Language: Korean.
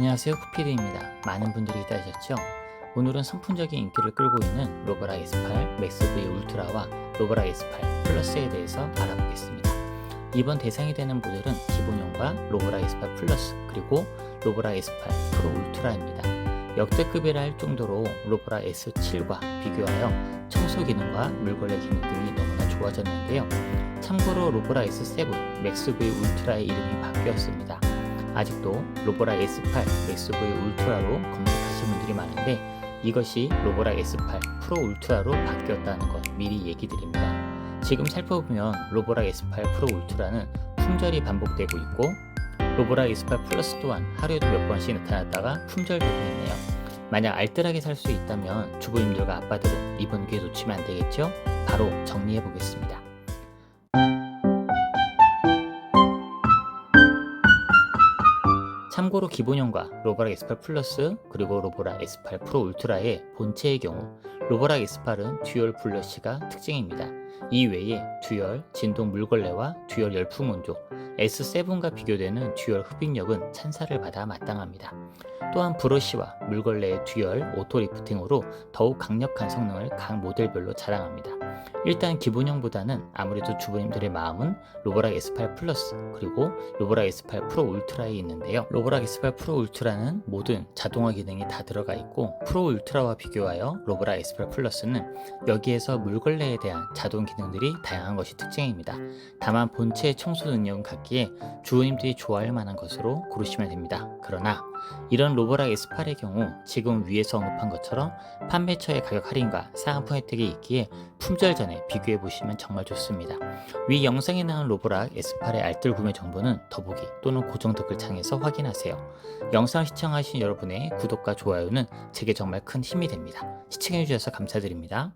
안녕하세요 쿠피드입니다. 많은 분들이 기다리셨죠? 오늘은 선풍적인 인기를 끌고 있는 로보라 S8 맥스 V 울트라와 로보라 S8 플러스에 대해서 알아보겠습니다. 이번 대상이 되는 모델은 기본형과 로보라 S8 플러스 그리고 로보라 S8 프로 울트라입니다. 역대급이라 할 정도로 로보라 S7과 비교하여 청소 기능과 물걸레 기능들이 너무나 좋아졌는데요. 참고로 로보라 S7 맥스 V 울트라의 이름이 바뀌었습니다. 아직도 로보라 S8 맥스 V 울트라로 검색하시는 분들이 많은데 이것이 로보라 S8 프로 울트라로 바뀌었다는 것 미리 얘기 드립니다. 지금 살펴보면 로보라 S8 프로 울트라는 품절이 반복되고 있고 로보라 S8 플러스 또한 하루에도 몇 번씩 나타났다가 품절되고 있네요. 만약 알뜰하게 살 수 있다면 주부님들과 아빠들은 이번 기회 놓치면 안 되겠죠? 바로 정리해 보겠습니다. 참고로 기본형과 로보락 S8 플러스 그리고 로보락 S8 프로 울트라의 본체의 경우 로보락 S8은 듀얼 블러시가 특징입니다. 이 외에 듀얼 진동 물걸레와 듀얼 열풍 온조, S7과 비교되는 듀얼 흡입력은 찬사를 받아 마땅합니다. 또한 브러쉬와 물걸레의 듀얼 오토 리프팅으로 더욱 강력한 성능을 각 모델별로 자랑합니다. 일단 기본형보다는 아무래도 주부님들의 마음은 로보락 S8 플러스 그리고 로보락 S8 프로 울트라에 있는데요. 로보락 S8 프로 울트라는 모든 자동화 기능이 다 들어가 있고 프로 울트라와 비교하여 로보락 S8 플러스는 여기에서 물걸레에 대한 자동 기능들이 다양한 것이 특징입니다. 다만 본체의 청소 능력은 같기 에 주부님들이 좋아할 만한 것으로 고르시면 됩니다. 그러나 이런 로보락 S8의 경우 지금 위에서 언급한 것처럼 판매처의 가격 할인과 사은품 혜택이 있기에 품절 전에 비교해 보시면 정말 좋습니다. 위 영상에 나온 로보락 S8의 알뜰 구매 정보는 더보기 또는 고정 댓글창에서 확인하세요. 영상 시청하신 여러분의 구독과 좋아요는 제게 정말 큰 힘이 됩니다. 시청해 주셔서 감사드립니다.